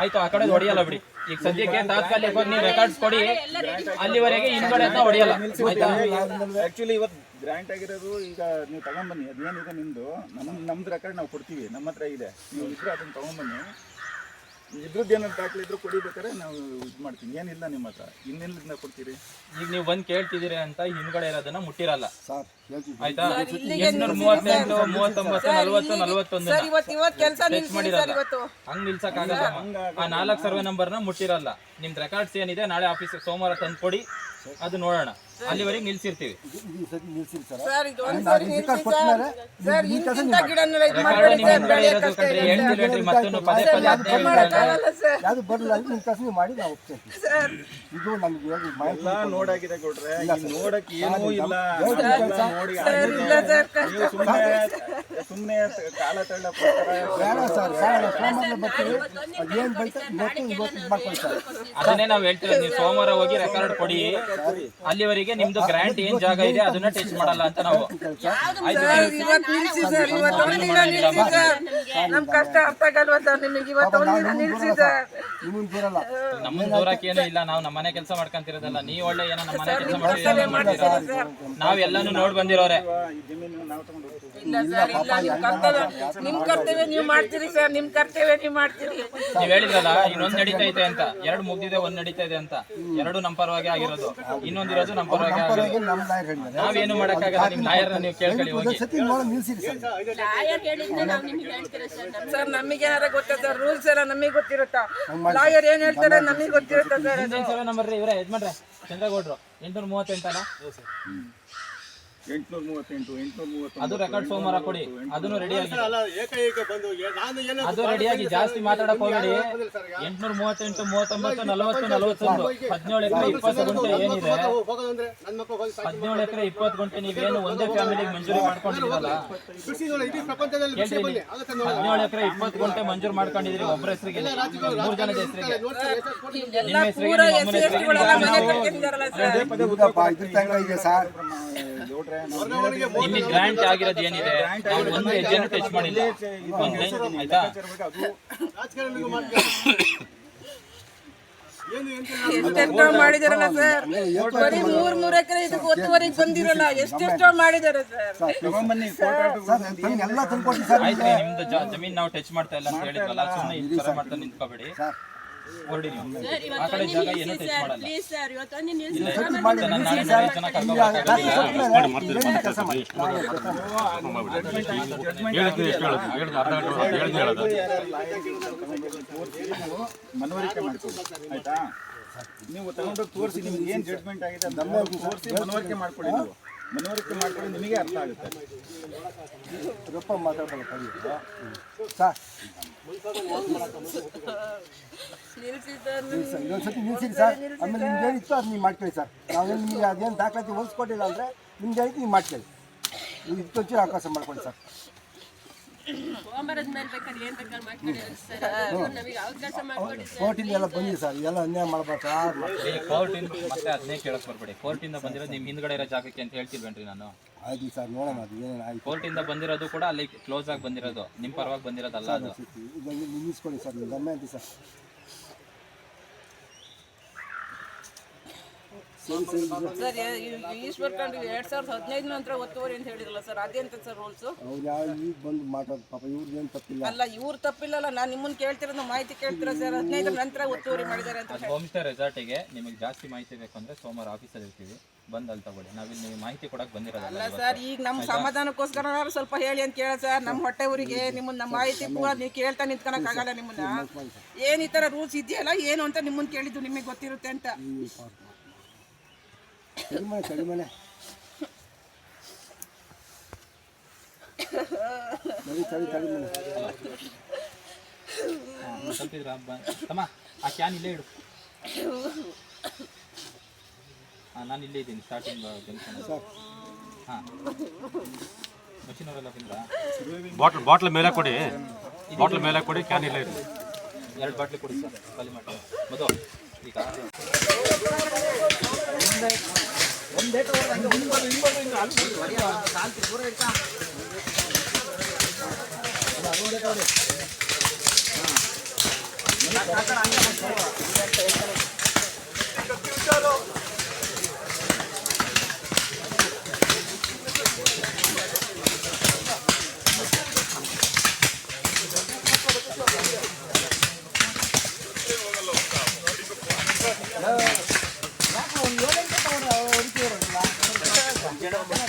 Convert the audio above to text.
ಆಯ್ತು ಆ ಕಡೆ ಹೊಡೆಯಲ್ಲ ಬಿಡಿ. ಈಗ ಸದ್ಯಕ್ಕೆ ತಾತ್ಕಾಲಿಕ ನೀವು ರೆಕಾರ್ಡ್ಸ್ ಕೊಡಿ. ಅಲ್ಲಿವರೆಗೆ ಹಿಂದ್ಗಡೆ ಅಂತ ಹೊಡೆಯಲ್ಲ. ಆಯ್ತಾ? ಆಕ್ಚುಲಿ ಇವತ್ತು ಗ್ರಾಂಟ್ ಆಗಿರೋದು ಈಗ ನೀವು ತಗೊಂಡ್ಬನ್ನಿ ಅದೇನಿದೆ ನಿಮ್ದು? ನಮ್ ನಮ್ದು ರೆಕಾರ್ಡ್ ನಾವು ಕೊಡ್ತೀವಿ. ನಮ್ಮ ಹತ್ರ ಇದೆ. ನೀವು ಇದ್ರೆ ಅದನ್ನ ತಗೊಂಬನ್ನಿ. ಇದ್ರದ್ದು ಏನಾದ್ರು ದಾಖಲೆ ಇದ್ರೂ ಕೊಡಿಬೇಕಾದ್ರೆ ನಾವು ಇದು ಮಾಡ್ತೀನಿ ಏನಿಲ್ಲ ನಿಮ್ಮ ಹತ್ರ. ಇನ್ನೆಲ್ಲಿಂದ ಕೊಡ್ತೀರಿ? ಈಗ ನೀವು ಬಂದು ಕೇಳ್ತಿದ್ದೀರಿ ಅಂತ ಹಿಂದ್ಗಡೆ ಇರೋದನ್ನ ಮುಟ್ಟಿರಲ್ಲ. ಸರ್ ಆಯ್ತಾ? ಎಂಟ್ನೂರ ಮೂವತ್ತೆಂಟು ಮೂವತ್ತೊಂಬತ್ತು ನಲವತ್ತು ನಲವತ್ತೊಂದು ಸರ್ ಇವತ್ತು ಇವತ್ತು ಕೆಲಸ ಮಾಡಿರಲ್ಲ. ಇವತ್ತು. ಹಂಗ್ ನಿಲ್ಸಕ್ ಆಗಲ್ಲ ಆ ನಾಲ್ಕು ಸರ್ವೆ ನಂಬರ್ನ ಮುಟ್ಟಿರಲ್ಲ. ನಿಮ್ದು ರೆಕಾರ್ಡ್ಸ್ ಏನಿದೆ ನಾಳೆ ಆಫೀಸ್ ಸೋಮವಾರ ತಂದು ಕೊಡಿ ಅದು ನೋಡೋಣ. ಅಲ್ಲಿವರೆಗೆ ನಿಲ್ಸಿರ್ತೀವಿ. ಯಾವುದು ಬರಲ್ಲ ನಿಮ್ಮ ಕೆಲಸ ನೀವು ಮಾಡಿ ನಾವು ಇದು ನಮಗೆ ಹೇಳಿ ಮಾಹಿತಿ ಎಲ್ಲ ನೋಡಾಗಿದೆ ಕೊಡ್ರೆ ಈಗ ನೋಡಕ್ ಏನೂ ಇಲ್ಲ. ಸರ್. ನೋಡಿ ಇಲ್ಲ ಸರ್ ಸುಮ್ಮನೆ ಸುಮ್ಮನೆ ಕಾಲ ತಳ್ಳ ಬೇಡ ಸರ್ ಬೇಡ ಸೋಮವಾರ ಬರ್ತೀವಿ ಅದೇನು ಬೈತಾ ಇವತ್ತು ಇವತ್ತು ಮಾಡ್ಕೊಳ್ಳಿ ಸರ್ ಅದನ್ನೇ ನಾವ್ ಹೇಳ್ತೀವಿ ನೀವು ಸೋಮವಾರ ಹೋಗಿ ರೆಕಾರ್ಡ್ ಕೊಡಿ. ಅಲ್ಲಿವರೆಗೆ ನಿಮ್ದು ಗ್ರಾಂಟ್ ಏನ್ ಜಾಗ ಇದೆ ಅದನ್ನ ಟಚ್ ಮಾಡಲ್ಲ ಅಂತ ನಾವು. ನಮ್ಮನ್ ಇವತ್ತು ನಿಲ್ಸಿ ಸರ್ ಇವತ್ತು ಒಂದಿನ ನಿಲ್ಸಿ ನಮ್ ಕಷ್ಟ ಅರ್ಥ ಆಗಲ್ವಾ ಸರ್ ನಿಮಗೆ ಇವತ್ತು ಒಂದಿನ ನಿಲ್ಸಿ ಸರ್ ನಿಮಗೆ ಬರಲ್ಲ ನಮ್ಮನ್ನ ದೂರಕ್ಕೆ ಏನೂ ಇಲ್ಲ ನಾವು ನಮ್ಮ ಮನೆ ಕೆಲಸ ಮಾಡ್ಕೊಂತಿರೋದಲ್ಲ. ನೀವ್ ಒಳ್ಳೆ ಏನೋ ನಮ್ಮ ಮನೆ ಕೆಲಸ ಮಾಡ್ತೀರ ನಾವ್ ಎಲ್ಲಾನು ನೋಡ್ ಬಂದಿರೋರೆ. ಇಲ್ಲ ಸರ್ ಇಲ್ಲ ನಿಮ್ ಕರ್ತವ್ಯ ನೀವ್ ಕರ್ತವ್ಯ ನೀವು ಮಾಡ್ತೀರಿ ಸರ್ ನಿಮ್ ಕರ್ತವ್ಯ ನೀವು ಮಾಡ್ತೀರಿ. ನೀವ್ ಹೇಳಿದ್ರಲ್ಲ ಇನ್ನೊಂದ್ ನಡೀತೈತೆ ಅಂತ. ಎರಡು ಮುಗ್ದಿದೆ ಒಂದ್ ನಡೀತಾ ಇದೆ ಅಂತ. ಎರಡು ನಮ್ಮ ಪರವಾಗಿ ಆಗಿರೋದು. ಇನ್ನೊಂದಿರೋದು ನಮ್ಮ ಪರವಾಗಿ ಆಗಿರೋದು. ಪರವಾಗಿ ನಮ್ಮ ಲಾಯರ್ ಹೇಳಿದ್ದಾರೆ. ನಾವೇನು ಮಾಡಕ್ಕಾಗಲ್ಲ ನಿಮ್ ಲಾಯರ್ ನೀವು ಕೇಳ್ಕೊಳ್ಳಿ ಹೋಗಿ. ಒಂದು ಸತಿ ನೋಡಿ ನಿಲ್ಸಿರಿ ಸರ್? ಸರ್ ನಮಗೆ ಏನಾರ ಗೊತ್ತಾ ಸರ್? ರೂಲ್ಸ್ ಎಲ್ಲ ನಮಗೆ ಗೊತ್ತಿರುತ್ತಾ? ಲಾಯರ್ ಏನ್ ಹೇಳ್ತಾರೆ ನಮಗೆ ಗೊತ್ತಿರುತ್ತಾ ಸರ್ ಅದು? ನಂಬರ್ ಇವರೇ ಯಜಮಾನ್ರೆ ಚಂದ್ರಗೌಡ್ರು ಎಂಟ್ನೂರ ಮೂವತ್ತೆಂಟಲ್ಲ? ಎಂಟ್ನೂರ ಮೂವತ್ತೆಂಟು ಎಂಟ್ನೂರ ಮೂವತ್ತೊಂದು ಅದು ರೆಕಾರ್ಡ್ ಸೋಮವಾರ ಕೊಡಿ ಅದನ್ನು ರೆಡಿ ಆಗಿ ಅಲ್ಲ ಏಕೈಕ ಬಂದು ನಾನು ಎಲ್ಲ ಅದು ರೆಡಿಯಾಗಿ ಜಾಸ್ತಿ ಮಾತಾಡಕ್ ಹೋಗಬೇಡಿ ಎಂಟ್ನೂರ ಮೂವತ್ತೆಂಟು ಮೂವತ್ತೊಂಬತ್ತು ನಲವತ್ತು ನಲವತ್ತೊಂದು ಹದಿನೇಳು ಎಕರೆ ಇಪ್ಪತ್ತು ಗುಂಟೆ ಏನಿದೆ ಹೋಗೋದಂದ್ರೆ ನನ್ನ ಮಕ್ಕಳು ಹೋಗಿ ಹದಿನೇಳು ಎಕರೆ ಇಪ್ಪತ್ತು ಗುಂಟೆ ನೀವೇನು ಒಂದೇ ಫ್ಯಾಮಿಲಿಗೆ ಮಂಜೂರಿ ಮಾಡ್ಕೊಂಡಿದ್ದೀರಲ್ಲ ನೋಡಿ ಇಡೀ ಪ್ರಪಂಚದಲ್ಲಿ ನೋಡಿ ಹದಿನೇಳು ಎಕರೆ ಇಪ್ಪತ್ತು ಗುಂಟೆ ಮಂಜೂರು ಮಾಡ್ಕೊಂಡಿದ್ದೀರಿ ಒಬ್ಬರ ಹೆಸರಿಗೆ ಮೂರು ಜನದ ಹೆಸರಿಗೆ ನಿಮ್ಮ ಕಟ್ಕೊಂಡಿದ್ದಾರಲ್ಲ ಸರ್ ಇದ್ರ ತಂಗ ನಿಮಗೆ ಗ್ರಾಂಟ್ ಆಗಿರೋದು ಏನಿದೆ? ಒಂದು ಹೆಜ್ಜೆನೂ ಟಚ್ ಮಾಡಿಲ್ಲ. ಒಂದು ಲೈನ್ ಆಯ್ತಾ? ಎಷ್ಟೆಷ್ಟೋ ಮಾಡಿದಾರಲ್ಲ ಸರ್. ಬರೀ ಮೂರ್ ಮೂರ್ ಎಕರೆ ಇದಕ್ಕೆ ಒತ್ತುವರೆಗೆ ಬಂದಿರಲ್ಲ. ಎಷ್ಟೆಷ್ಟೋ ಮಾಡಿದಾರೆ ಸರ್. ನಿಮ್ದು ಜಮೀನ್ ನಾವು ಟಚ್ ಮಾಡ್ತಾ ಇಲ್ಲ ಅಂತ ಹೇಳಿದ್ವಲ್ಲ ಸುಮ್ಮನೆ ಈ ತರ ಮಾಡ್ತಾ ನಿಂತ್ಕೋಬೇಡಿ. ಮನವರಿಕೆ ಮಾಡ್ಕೊಳ್ಳಿ. ಆಯ್ತಾ? ನೀವು ತಗೊಂಡೋಗಿ ತೋರಿಸಿ ನಿಮ್ಗೆ ಏನು ಜಡ್ಜ್ಮೆಂಟ್ ಆಗಿದೆ ನಮ್ಮ ತೋರಿಸಿ ಮನವರಿಕೆ ಮಾಡ್ಕೊಳ್ಳಿ ನೀವು. ಮನವರಿಕೆ ಮಾಡ್ಕೊಳ್ಳಿ ನಿಮಗೆ ಅರ್ಥ ಆಗುತ್ತೆ. ರೊಪ್ಪ ಮಾತಾಡ್ಬಲ್ಲ ಕಲಿಯುತ್ತೆ ಸರ್ ಇದೊಂದು ಸತಿ ನಿಲ್ಸಿರಿ ಸರ್. ಆಮೇಲೆ ನಿಮ್ಗೆ ಹೇಳಿತ್ತು ಅದು ನೀವು ಮಾಡ್ಕೊಳ್ಳಿ ಸರ್. ನಾವೇನು ನಿಮಗೆ ಅದೇನು ದಾಖಲಾತಿ ಹೊಲ್ಸ್ಕೊಟ್ಟಿಲ್ಲ ಅಂದರೆ ನಿಮ್ಗೆ ಏನಿತ್ತು ನೀವು ಮಾಡ್ಕೊಳ್ಳಿ. ನೀವು ಇದಕ್ಕೆ ಒಂಚೂರು ಅವಕಾಶ ಮಾಡ್ಕೊಳ್ಳಿ ಸರ್. ಕೋರ್ಟಿಂದೆಲ್ಲ ಬಂದಿದೆ ಸರ್. ಎಲ್ಲ ಅನ್ಯಾಯ ಮಾಡ್ಬೇಕು ಸರ್. ಈ ಕೋರ್ಟಿಂದ ಮತ್ತೆ ಅದನ್ನೇ ಕೇಳಕ್ ಬರ್ಬೇಡಿ. ಕೋರ್ಟಿಂದ ಬಂದಿರೋದು ನಿಮ್ಮ ಹಿಂದ್ಗಡೆ ಇರೋ ಜಾಗಕ್ಕೆ ಅಂತ ಹೇಳ್ತಿಲ್ವೇನ್ರಿ ನಾನು? ಆಯ್ತು ಸರ್ ನೋಡೋಣ ಅದು ಏನೇನು ಆಯ್ತು. ಕೋರ್ಟಿಂದ ಬಂದಿರೋದು ಕೂಡ ಅಲ್ಲಿ ಕ್ಲೋಸ್ ಆಗಿ ಬಂದಿರೋದು. ನಿಮ್ಮ ಪರವಾಗಿ ಬಂದಿರೋದಲ್ಲ ಅದು. ಇದೊಂದು ನಿಲ್ಲಿಸ್ಕೊಳ್ಳಿ ಸರ್ ನಿಮ್ಮ ಗಮ್ಮೆ ಅಂತ ಸರ್. ಸರಿ ಈಶ್ವರ್ ಕಂಡು ಎರಡ್ ಸಾವಿರದ ಹದಿನೈದು ನಂತರ ಒತ್ತುವರಿ ಅಂತ ಹೇಳಿದ್ರಲ್ಲ ಸರ್ ಅದೇಂತ ಸರ್ ರೂಲ್ಸು ಅವ್ರು ಯಾವ ಈಗ ಬಂದು ಮಾತಾಡೋದು ಪಾಪ ಇವ್ರಿಗೇನು ತಪ್ಪಿಲ್ಲ. ಅಲ್ಲ ಇವ್ರು ತಪ್ಪಿಲ್ಲಲ್ಲ ನಾನು ನಿಮ್ಮನ್ನ ಕೇಳ್ತಿರೋದು ಮಾಹಿತಿ ಕೇಳ್ತೀರಾ ಸರ್? ಹದಿನೈದರ ನಂತರ ಒತ್ತುವರಿ ಮಾಡಿದ್ದಾರೆ ಅಂತ ಅದು ಹೋಮ್ ರೆಸಾರ್ಟಿಗೆ ನಿಮಗೆ ಜಾಸ್ತಿ ಮಾಹಿತಿ ಬೇಕು ಅಂದ್ರೆ ಸೋಮವಾರ ಆಫೀಸಲ್ಲಿ ಇರ್ತೀವಿ. ಬಂದು ಅಲ್ಲಿ ತಗೊಳ್ಳಿ. ನಾವಿಲ್ಲಿ ನಿಮಗೆ ಮಾಹಿತಿ ಕೊಡಕ್ ಬಂದಿರೋದಲ್ಲ ಅಲ್ಲ ಸರ್ ಈಗ ನಮ್ಮ ಸಮಾಧಾನಕ್ಕೋಸ್ಕರ ಸ್ವಲ್ಪ ಹೇಳಿ ಅಂತ ಕೇಳ ಸರ್. ನಮ್ಮ ಹೊಟ್ಟೆ ಊರಿಗೆ ನಿಮ್ಮನ್ನ ನಮ್ಮ ಮಾಹಿತಿ ಕೂಡ ನೀವು ಕೇಳ್ತಾ ನಿಂತ್ಕೊಳಕ್ ಆಗಲ್ಲ ನಿಮ್ಮನ್ನ. ಏನ್ ಈ ತರ ರೂಲ್ಸ್ ಇದೆಯಲ್ಲ ಏನು ಅಂತ ನಿಮ್ಮನ್ನ ಕೇಳಿದ್ದು ನಿಮಗೆ ಗೊತ್ತಿರುತ್ತೆ ಅಂತ. ಕಡಿಮೆ ಕಡಿಮೆ ಸರಿ ಸರಿ ತಮ್ಮ ಆ ಕ್ಯಾನ್ ಇಲ್ಲೇ ಇಡು. ಹಾಂ ನಾನು ಇಲ್ಲೇ ಇದ್ದೀನಿ ಸ್ಟಾರ್ಟಿಂಗ್ ಜಂಕ್ಷನ್ ಹಾಂ. ಮಷಿನ್ ಅವರೆಲ್ಲ ಬಂದ್ರಾ ಬಾಟ್ಲ್ ಬಾಟ್ಲ್ ಮೇಲೆ ಕೊಡಿ. ಬಾಟ್ಲ್ ಮೇಲೆ ಕೊಡಿ ಕ್ಯಾನ್ ಇಲ್ಲೇ ಇರಲಿ ಎರಡು ಬಾಟ್ಲಿ ಕೊಡಿ ಸರ್ ಖಾಲಿ ಮಾಡಿ. ಮದು ಈಗ. ಯಾಕೆ ಒಂದು gentlemen.